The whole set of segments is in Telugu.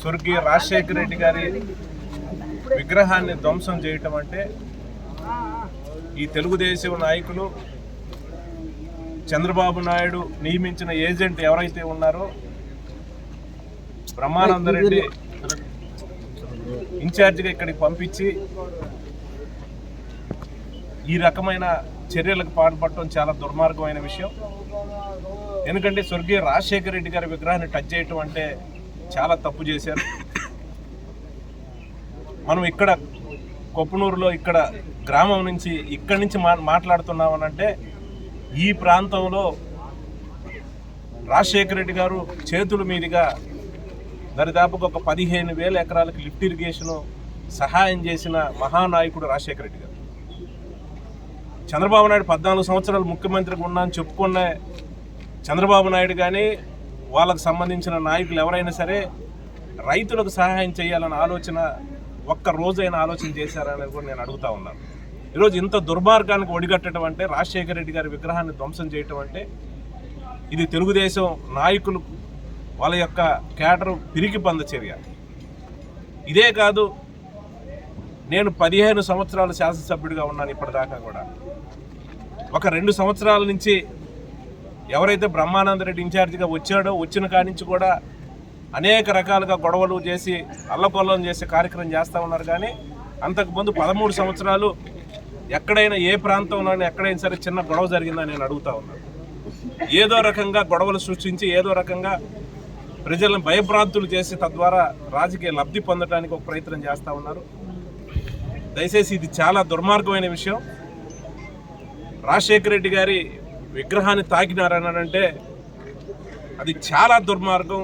స్వర్గీయ రాజశేఖర రెడ్డి గారి విగ్రహాన్ని ధ్వంసం చేయటం అంటే ఈ తెలుగుదేశం నాయకులు చంద్రబాబు నాయుడు నియమించిన ఏజెంట్ ఎవరైతే ఉన్నారో బ్రహ్మానందరెడ్డి ఇన్ఛార్జిగా ఇక్కడికి పంపించి ఈ రకమైన చర్యలకు పాల్పడటం చాలా దుర్మార్గమైన విషయం. ఎందుకంటే స్వర్గీయ రాజశేఖర రెడ్డి గారి విగ్రహాన్ని టచ్ చేయటం అంటే చాలా తప్పు చేశారు. మనం ఇక్కడ కొప్పునూరులో ఇక్కడ గ్రామం నుంచి ఇక్కడి నుంచి మా మాట్లాడుతున్నామనంటే ఈ ప్రాంతంలో రాజశేఖర రెడ్డి గారు చేతుల మీదుగా దరిదాపుగా ఒక పదిహేను వేల ఎకరాలకు లిఫ్ట్ ఇరిగేషను సహాయం చేసిన మహానాయకుడు రాజశేఖర రెడ్డి గారు. చంద్రబాబు నాయుడు పద్నాలుగు సంవత్సరాలు ముఖ్యమంత్రిగా ఉన్నా అని చెప్పుకున్న చంద్రబాబు నాయుడు కానీ వాళ్ళకు సంబంధించిన నాయకులు ఎవరైనా సరే రైతులకు సహాయం చేయాలన్న ఆలోచన ఒక్క రోజైనా ఆలోచన చేశారని కూడా నేను అడుగుతా ఉన్నాను. ఈరోజు ఇంత దుర్మార్గానికి ఒడిగట్టడం అంటే రాజశేఖర రెడ్డి గారి విగ్రహాన్ని ధ్వంసం చేయటం అంటే ఇది తెలుగుదేశం నాయకులు వాళ్ళ యొక్క కేడర్ పిరికి పంద చర్య. ఇదే కాదు నేను పదిహేను సంవత్సరాలు శాసనసభ్యుడిగా ఉన్నాను ఇప్పటిదాకా కూడా. ఒక రెండు సంవత్సరాల నుంచి ఎవరైతే బ్రహ్మానంద రెడ్డి ఇన్ఛార్జిగా వచ్చాడో వచ్చిన కానించి నుంచి కూడా అనేక రకాలుగా గొడవలు చేసి అల్లకొల్లం చేసే కార్యక్రమం చేస్తూ ఉన్నారు. కానీ అంతకుముందు పదమూడు సంవత్సరాలు ఎక్కడైనా ఏ ప్రాంతంలోనే ఎక్కడైనా సరే చిన్న గొడవ జరిగిందని నేను అడుగుతా ఉన్నాను ఏదో రకంగా గొడవలు సృష్టించి ఏదో రకంగా ప్రజలను భయభ్రాంతులు చేసి తద్వారా రాజకీయ లబ్ధి పొందడానికి ఒక ప్రయత్నం చేస్తూ ఉన్నారు. దయచేసి ఇది చాలా దుర్మార్గమైన విషయం. రాజశేఖర రెడ్డి గారి విగ్రహాన్ని తాకినారనంటే అది చాలా దుర్మార్గం.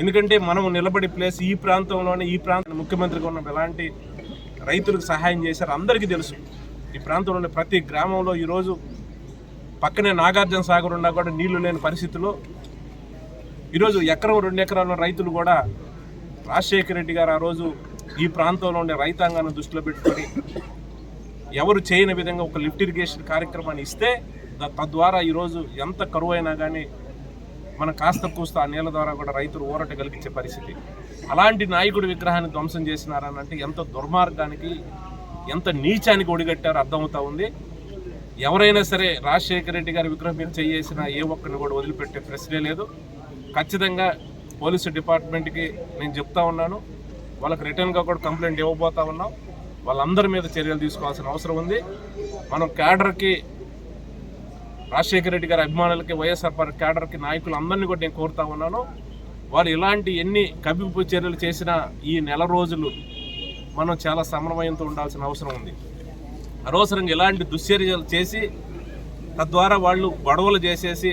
ఎందుకంటే మనం నిలబడి ప్లేస్ ఈ ప్రాంతంలోనే ఈ ప్రాంతం ముఖ్యమంత్రిగా ఉన్న ఎలాంటి రైతులకు సహాయం చేశారు అందరికీ తెలుసు. ఈ ప్రాంతంలోని ప్రతి గ్రామంలో ఈరోజు పక్కనే నాగార్జున సాగర్ ఉన్నా కూడా నీళ్ళు లేని పరిస్థితుల్లో ఈరోజు ఎకరం రెండు ఎకరాల రైతులు కూడా రాజశేఖర రెడ్డి గారు ఆ రోజు ఈ ప్రాంతంలో ఉండే రైతాంగాన్ని దృష్టిలో పెట్టుకొని ఎవరు చేయని విధంగా ఒక లిఫ్ట్ ఇరిగేషన్ కార్యక్రమాన్ని ఇస్తే తద్వారా ఈరోజు ఎంత కరువు అయినా కానీ మన కాస్త కూస్త ఆ నీళ్ళ ద్వారా కూడా రైతులు ఊరట కలిగించే పరిస్థితి. అలాంటి నాయకుడి విగ్రహాన్ని ధ్వంసం చేసినారని అంటే ఎంత దుర్మార్గానికి ఎంత నీచానికి ఒడిగట్టారో అర్థమవుతా ఉంది. ఎవరైనా సరే రాజశేఖర రెడ్డి గారి విగ్రహం మీద చేసిన ఏ ఒక్కరిని కూడా వదిలిపెట్టే ప్రశ్నే లేదు. ఖచ్చితంగా పోలీసు డిపార్ట్మెంట్కి నేను చెప్తా ఉన్నాను. వాళ్ళకి రిటర్న్గా కూడా కంప్లైంట్ ఇవ్వబోతా ఉన్నాం. వాళ్ళందరి మీద చర్యలు తీసుకోవాల్సిన అవసరం ఉంది. మనం క్యాడర్కి రాజశేఖర రెడ్డి గారి అభిమానులకి వైఎస్ఆర్ పార్టీ క్యాడర్కి నాయకులు అందరినీ కూడా నేను కోరుతా ఉన్నాను. వారు ఇలాంటి ఎన్ని కవ్వింపు చర్యలు చేసినా ఈ నెల రోజులు మనం చాలా సమన్వయంతో ఉండాల్సిన అవసరం ఉంది. అనవసరంగా ఇలాంటి దుశ్చర్యలు చేసి తద్వారా వాళ్ళు గొడవలు చేసేసి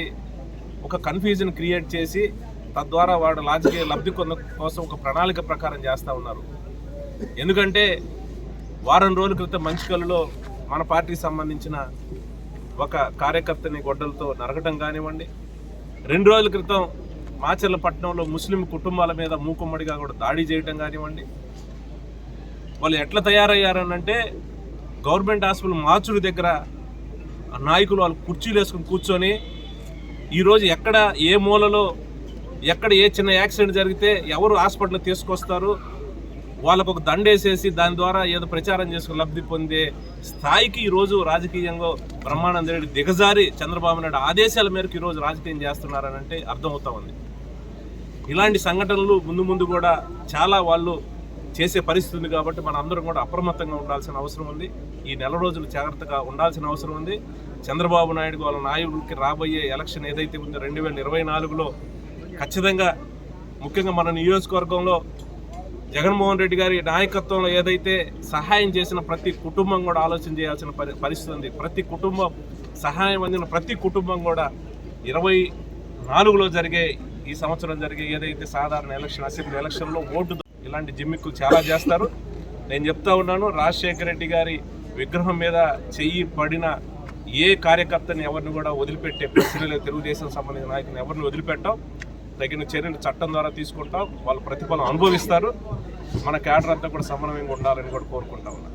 ఒక కన్ఫ్యూజన్ క్రియేట్ చేసి తద్వారా వాడు రాజకీయ లబ్ధి కొన్న కోసం ఒక ప్రణాళిక ప్రకారం చేస్తూ ఉన్నారు. ఎందుకంటే వారం రోజుల క్రితం మంచికల్లులో మన పార్టీకి సంబంధించిన ఒక కార్యకర్తని గొడ్డలతో నరకటం కానివ్వండి. రెండు రోజుల క్రితం మాచర్లపట్నంలో ముస్లిం కుటుంబాల మీద మూకుమ్మడిగా కూడా దాడి చేయటం కానివ్వండి. వాళ్ళు ఎట్లా తయారయ్యారనంటే గవర్నమెంట్ హాస్పిటల్ మాచుడి దగ్గర ఆ నాయకులు వాళ్ళు కుర్చీలు వేసుకుని కూర్చొని ఈరోజు ఎక్కడ ఏ మూలలో ఎక్కడ ఏ చిన్న యాక్సిడెంట్ జరిగితే ఎవరు హాస్పిటల్ తీసుకొస్తారు వాళ్ళకు ఒక దండేసేసి దాని ద్వారా ఏదో ప్రచారం చేసుకుని లబ్ధి పొందే స్థాయికి ఈరోజు రాజకీయంగా బ్రహ్మానంద రెడ్డి దిగజారి చంద్రబాబు నాయుడు ఆదేశాల మేరకు ఈరోజు రాజకీయం చేస్తున్నారని అంటే అర్థమవుతా ఉంది. ఇలాంటి సంఘటనలు ముందు ముందు కూడా చాలా వాళ్ళు చేసే పరిస్థితి ఉంది కాబట్టి మన అందరం కూడా అప్రమత్తంగా ఉండాల్సిన అవసరం ఉంది. ఈ నెల రోజులు జాగ్రత్తగా ఉండాల్సిన అవసరం ఉంది. చంద్రబాబు నాయుడు వాళ్ళ నాయకుడికి రాబోయే ఎలక్షన్ ఏదైతే ఉందో రెండు వేల ఇరవై నాలుగులో ఖచ్చితంగా ముఖ్యంగా మన నియోజకవర్గంలో జగన్మోహన్ రెడ్డి గారి నాయకత్వంలో ఏదైతే సహాయం చేసిన ప్రతి కుటుంబం కూడా ఆలోచన చేయాల్సిన పరి పరిస్థితి ఉంది. ప్రతి కుటుంబం సహాయం అందిన ప్రతి కుటుంబం కూడా ఇరవై నాలుగులో జరిగే ఈ సంవత్సరం జరిగే ఏదైతే సాధారణ ఎలక్షన్ అసెంబ్లీ ఎలక్షన్లో ఓటు ఇలాంటి జిమ్మిక్కు చాలా చేస్తారు. నేను చెప్తా ఉన్నాను రాజశేఖర రెడ్డి గారి విగ్రహం మీద చెయ్యి పడిన ఏ కార్యకర్తని ఎవరిని కూడా వదిలిపెట్టే ప్రశ్న లేదు. తెలుగుదేశం సంబంధించిన నాయకుని ఎవరిని వదిలిపెట్టాం. తగిన చర్యలు చట్టం ద్వారా తీసుకుంటాం. వాళ్ళు ప్రతిఫలం అనుభవిస్తారు. మన క్యాడర్ అంతా కూడా సమన్వయంగా ఉండాలని కూడా కోరుకుంటా ఉన్నాను